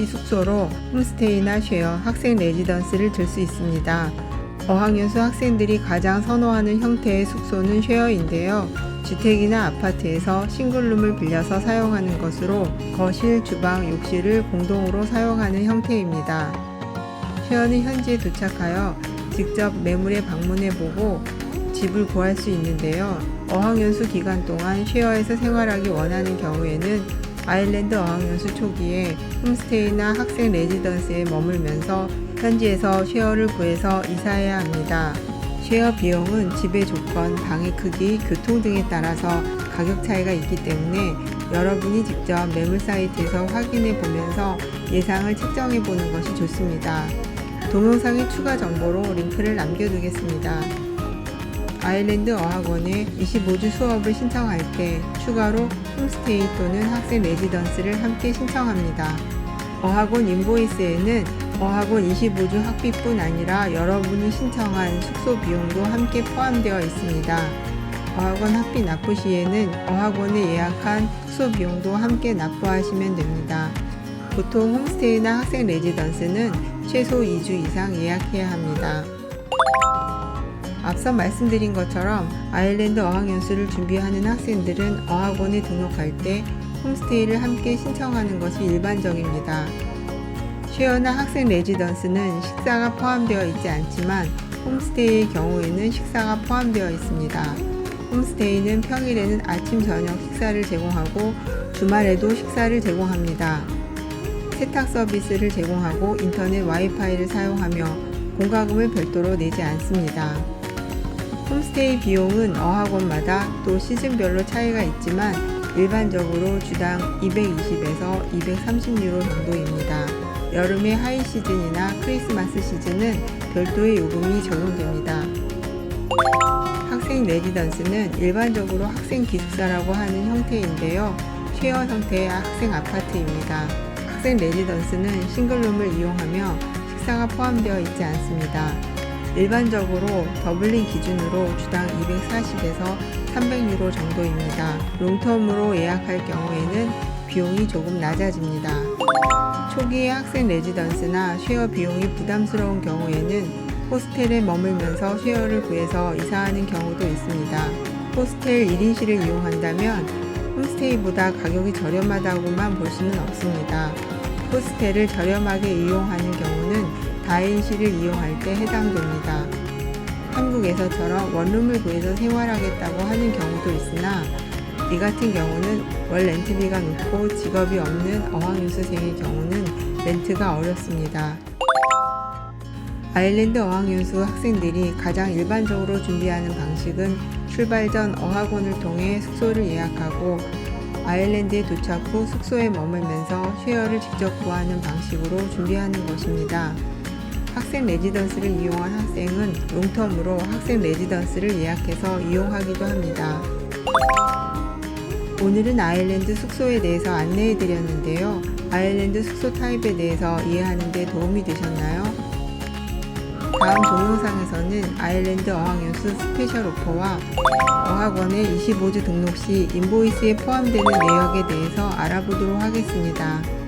아일랜드 어학연수 시 숙소로 홈스테이나 쉐어, 학생 레지던스를 들 수 있습니다. 어학연수 학생들이 가장 선호하는 형태의 숙소는 쉐어인데요. 주택이나 아파트에서 싱글룸을 빌려서 사용하는 것으로 거실, 주방, 욕실을 공동으로 사용하는 형태입니다. 쉐어는 현지에 도착하여 직접 매물에 방문해보고 집을 구할 수 있는데요. 어학연수 기간 동안 쉐어에서 생활하기 원하는 경우에는 아일랜드 어학연수 초기에 홈스테이나 학생 레지던스에 머물면서 현지에서 쉐어를 구해서 이사해야 합니다. 쉐어 비용은 집의 조건, 방의 크기, 교통 등에 따라서 가격 차이가 있기 때문에 여러분이 직접 매물 사이트에서 확인해 보면서 예상을 책정해 보는 것이 좋습니다. 동영상의 추가 정보로 링크를 남겨두겠습니다. 아일랜드 어학원에 25주 수업을 신청할 때 추가로 홈스테이 또는 학생 레지던스를 함께 신청합니다. 어학원 인보이스에는 어학원 25주 학비뿐 아니라 여러분이 신청한 숙소 비용도 함께 포함되어 있습니다. 어학원 학비 납부 시에는 어학원에 예약한 숙소 비용도 함께 납부하시면 됩니다. 보통 홈스테이나 학생 레지던스는 최소 2주 이상 예약해야 합니다. 앞서 말씀드린 것처럼 아일랜드 어학연수를 준비하는 학생들은 어학원에 등록할 때 홈스테이를 함께 신청하는 것이 일반적입니다. 쉐어나 학생 레지던스는 식사가 포함되어 있지 않지만 홈스테이의 경우에는 식사가 포함되어 있습니다. 홈스테이는 평일에는 아침, 저녁 식사를 제공하고 주말에도 식사를 제공합니다. 세탁 서비스를 제공하고 인터넷 와이파이를 사용하며 공과금을 별도로 내지 않습니다. 홈스테이 비용은 어학원마다 또 시즌별로 차이가 있지만 일반적으로 주당 220에서 230유로 정도입니다. 여름의 하이 시즌이나 크리스마스 시즌은 별도의 요금이 적용됩니다. 학생 레지던스는 일반적으로 학생 기숙사라고 하는 형태인데요. 쉐어 형태의 학생 아파트입니다. 학생 레지던스는 싱글룸을 이용하며 식사가 포함되어 있지 않습니다. 일반적으로 더블린 기준으로 주당 240에서 300유로 정도입니다. 롱텀으로 예약할 경우에는 비용이 조금 낮아집니다. 초기의 학생 레지던스나 쉐어 비용이 부담스러운 경우에는 호스텔에 머물면서 쉐어를 구해서 이사하는 경우도 있습니다. 호스텔 1인실을 이용한다면 홈스테이보다 가격이 저렴하다고만 볼 수는 없습니다. 호스텔을 저렴하게 이용하는 경우는 다인실을 이용할 때 해당됩니다. 한국에서처럼 원룸을 구해서 생활하겠다고 하는 경우도 있으나 이 같은 경우는 월 렌트비가 높고 직업이 없는 어학연수생의 경우는 렌트가 어렵습니다. 아일랜드 어학연수 학생들이 가장 일반적으로 준비하는 방식은 출발 전 어학원을 통해 숙소를 예약하고 아일랜드에 도착 후 숙소에 머물면서 쉐어를 직접 구하는 방식으로 준비하는 것입니다. 학생 레지던스를 이용한 학생은 롱텀으로 학생 레지던스를 예약해서 이용하기도 합니다. 오늘은 아일랜드 숙소에 대해서 안내해 드렸는데요. 아일랜드 숙소 타입에 대해서 이해하는 데 도움이 되셨나요? 다음 동영상에서는 아일랜드 어학연수 스페셜 오퍼와 어학원의 25주 등록 시 인보이스에 포함되는 내역에 대해서 알아보도록 하겠습니다.